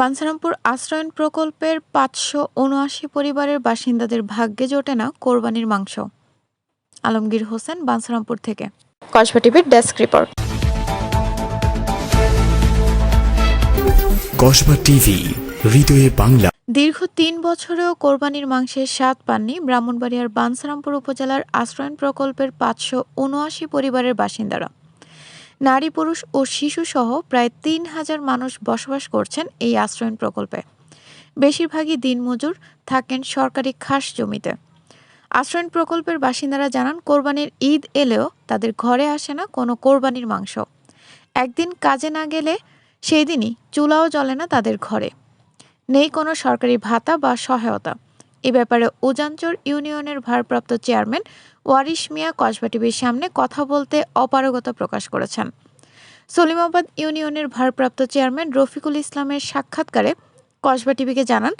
বাঞ্ছারামপুর আশ্রয়ণ প্রকল্পের পাঁচশো উনআশি পরিবারের বাসিন্দাদের ভাগ্যে জোটে না কোরবানির মাংস। আলমগীর হোসেন বাঞ্ছারামপুর থেকে। কসবা টিভির ডেস্ক রিপোর্ট। কসবা টিভি হৃদয়ে বাংলা। দীর্ঘ তিন বছরেও কোরবানির মাংসের স্বাদ পাননি ব্রাহ্মণবাড়িয়ার বানসারামপুর উপজেলার আশ্রয়ণ প্রকল্পের পাঁচশো উনআশি পরিবারের বাসিন্দারা। নারী, পুরুষ ও শিশু সহ প্রায় তিন হাজার মানুষ বসবাস করছেন এই আশ্রয়ণ প্রকল্পে। বেশিরভাগই দিনমজুর থাকেন সরকারি খাস জমিতে। আশ্রয়ণ প্রকল্পের বাসিন্দারা জানান, কোরবানির ঈদ এলেও তাদের ঘরে আসে না কোনো কোরবানির মাংস। একদিন কাজে না গেলে সেই দিনই চুলাও জ্বলে না তাদের ঘরে। নেই কোনো সরকারি ভাতা বা সহায়তা। এ ব্যাপারে উজানচর ইউনিয়নের ভারপ্রাপ্ত চেয়ারম্যান ওয়ারিশ মিয়া কসবা টিভির সামনে কথা বলতে অপারগতা প্রকাশ করেছেন। সলিমাবাদ ইউনিয়নের ভারপ্রাপ্ত চেয়ারম্যান রফিকুল ইসলামের সাক্ষাৎকারে কসবা টিভিকে জানান,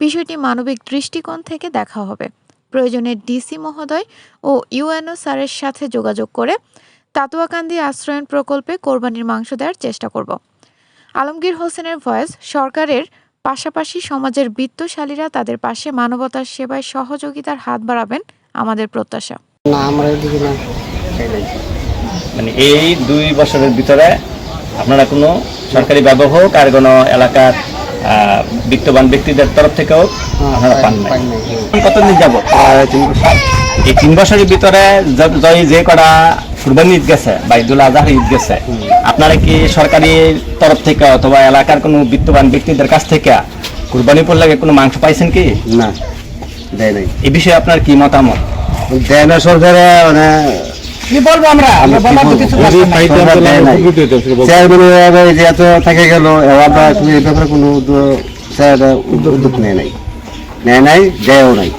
বিষয়টি মানবিক দৃষ্টিকোণ থেকে দেখা হবে। প্রয়োজনে ডিসি মহোদয় ও ইউএনও স্যারের সাথে যোগাযোগ করে তাতুয়াকান্দি আশ্রয়ন প্রকল্পে কোরবানির মাংস দেওয়ার চেষ্টা করব। আলমগীর হোসেনের ভয়েস, সরকারের পাশাপাশি সমাজের বিত্তশালীরা তাদের পাশে মানবতার সেবায় সহযোগিতার হাত বাড়াবেন আমাদের প্রত্যাশা। না আমরা এদিকে না। মানে এই দুই বছরের ভিতরে আপনারা কোনো সরকারি ব্যবহার আর কোনো এলাকার বিত্তবান ব্যক্তিদের তরফ থেকেও আপনারা পান নাই। হ্যাঁ। কতদিন যাব এই তিন বছরের ভিতরে জয় যে কটা কুরবানি ঈদ গেছে বা ঈদুল আজহার ঈদ গেছে আপনারা কি সরকারি তরফ থেকে অথবা এলাকার কোনো বিত্তবান ব্যক্তিদের কাছ থেকে কুরবানি পর লাগে কোনো মাংস পাইছেন কি? না দেয় নাই। এ বিষয়ে আপনার কি মতামত? দেয় না সরকারে মানে কি বলব আমরা। চেয়ারম্যান যে এত থেকে গেল আমরা তুমি এই ব্যাপারে কোনো উদ্যোগ- উদ্যোগ উদ্যোগ নেয় নাই। নেয় নাই দেয়ও নাই।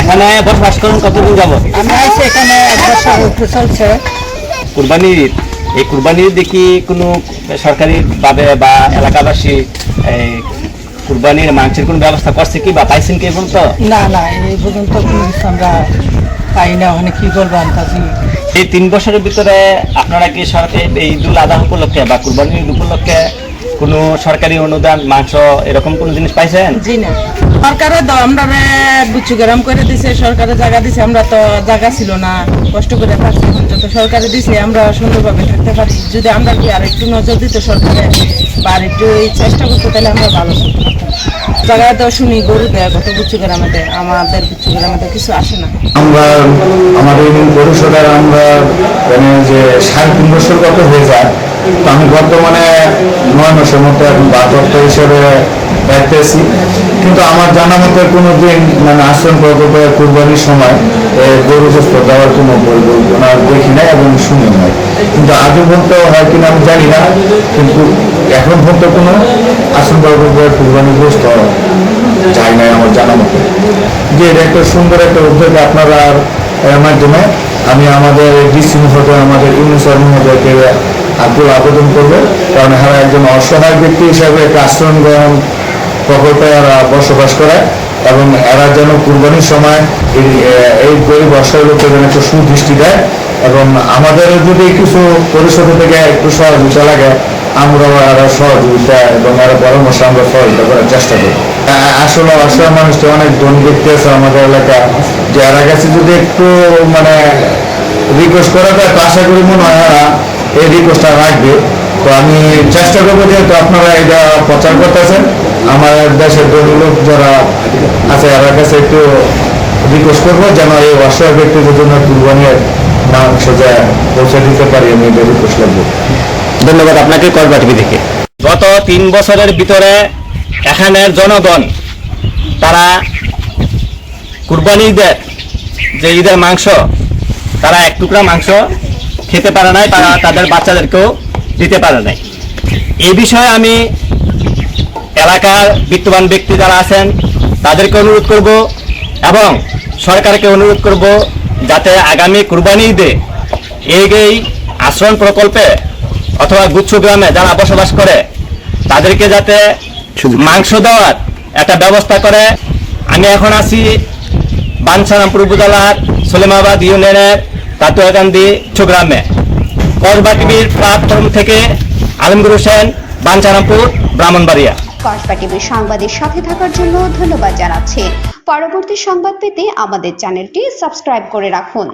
এখানে বসবাস করুন কতদিন যাবত আমরা এখানে এক বছর চলছে। কুরবানির এই কুরবানির দেখি কোনো সরকারি ভাবে বা এলাকাবাসী এই কুরবানির মাংসের কোনো ব্যবস্থা করছে কি বা পাইছেন কি এখন তো না না এই পর্যন্ত আমরা পাই না মানে কি করব আন্তাজি এই তিন বছরের ভিতরে আপনারা কি সরকার এই ঈদুল আদা উপলক্ষে বা কুরবানির উপলক্ষে কোনো সরকারি অনুদান মাংস এরকম কোনো জিনিস পাইছেন? জি না। সরকারে তো আমরা বুচু গরম করে দিছে সরকারে জায়গা দিছে আমরা তো জায়গা ছিল না কষ্ট করে থাকছি যত সরকারে দিছে আমরা সুন্দরভাবে থাকতে পারি। যদি আমরা কি আর একটু নজর দিত সরকারে বা আর একটু এই চেষ্টা করতো তাহলে আমরা ভালো জায়গায় তো শুনি গরু দেয় কত বুচু গ্রামে দেয় আমাদের বুচু গ্রামে কিছু আসে না। আমরা আমাদের ইউনিয়ন পরিষদের আমরা মানে যে সাড়ে তিন বছর গত হয়ে যায় আমি বর্তমানে নয় মাসের মতো এখন ভারপ্রাপ্ত হিসেবে দায়িত্বে আছি। কিন্তু আমার জানা মতে কোনো দিন মানে আশ্রম প্রকল্পে কুরবানির সময় গরু গোস্ত দেওয়ার কোনো পরিকল্পনা দেখি নাই এবং শুনি নাই। কিন্তু আগে পর্যন্ত হয় কিনা আমি জানি না, কিন্তু এখন পর্যন্ত কোনো আশ্রম প্রকল্পের কুরবানি গোস্ত যায় নাই আমার জানা মতে। যে এটা একটা সুন্দর একটা উদ্যোগ আপনারা মাধ্যমে আমি আমাদের ডিসি মহোদয়, আমাদের ইউনিসর মহোদয়কে আকুল আবেদন করবে। কারণ এরা একজন অসহায় ব্যক্তি হিসাবে একটা আশ্রম গ্রহণ প্রকল্পে এরা বসবাস করে এবং এরা যেন কুরবানির সময় এই গরিব অসহায় লোকের যেন একটু সুদৃষ্টি দেয় এবং আমাদের যদি কিছু পরিষদ থেকে একটু সহযোগিতা লাগে আমরা এরা সহযোগিতা এবং এরা পরামর্শ আমরা সহযোগিতা করার চেষ্টা করি। আসলে অসহায় মানুষটা অনেক ধনী ব্যক্তি আছে আমাদের এলাকা যে এরা কাছে যদি একটু মানে রিকোয়েস্ট করা যায় তো আশা করি মনে হয় এই রিকোয়েস্টটা রাখবে। তো আমি চেষ্টা করব যেহেতু আপনারা এটা প্রচার করতেছেন আমার দেশের লোক যারা আছে এর কাছে একটু রিকোয়েস্ট করব যেন এই অসহায় ব্যক্তিদের জন্য কুরবানির মাংস যা পৌঁছে দিতে পারি আমি এটা রিকোয়েস্ট লাগবো ধন্যবাদ আপনাকে কসবা টিভি থেকে। গত তিন বছরের ভিতরে এখানের জনগণ তারা কুরবানি ঈদের যে ঈদের মাংস তারা এক টুকরা মাংস খেতে পারে নাই তারা তাদের বাচ্চাদেরকেও দিতে পারে নাই। এই বিষয়ে আমি এলাকার বিত্তবান ব্যক্তি যারা আছেন তাদেরকে অনুরোধ করব এবং সরকারকে অনুরোধ করব যাতে আগামী কুরবানি ঈদে এই এই আশ্রম প্রকল্পে অথবা গুচ্ছ গ্রামে যারা বসবাস করে তাদেরকে যাতে মাংস দেওয়ার একটা ব্যবস্থা করে। আমি এখন আছি বাঞ্ছারামপুর উপজেলার সলিমাবাদ ইউনিয়নের তাতুয়াকান্দি গ্রামে কসবা টিভির প্ল্যাটফর্ম থেকে আলমগুর হোসেন বাঞ্ছারামপুর ব্রাহ্মণবাড়িয়া। কসবা টিভির সংবাদের সাথে থাকার জন্য ধন্যবাদ জানাচ্ছি। পরবর্তী সংবাদ পেতে আমাদের চ্যানেলটি সাবস্ক্রাইব করে রাখুন।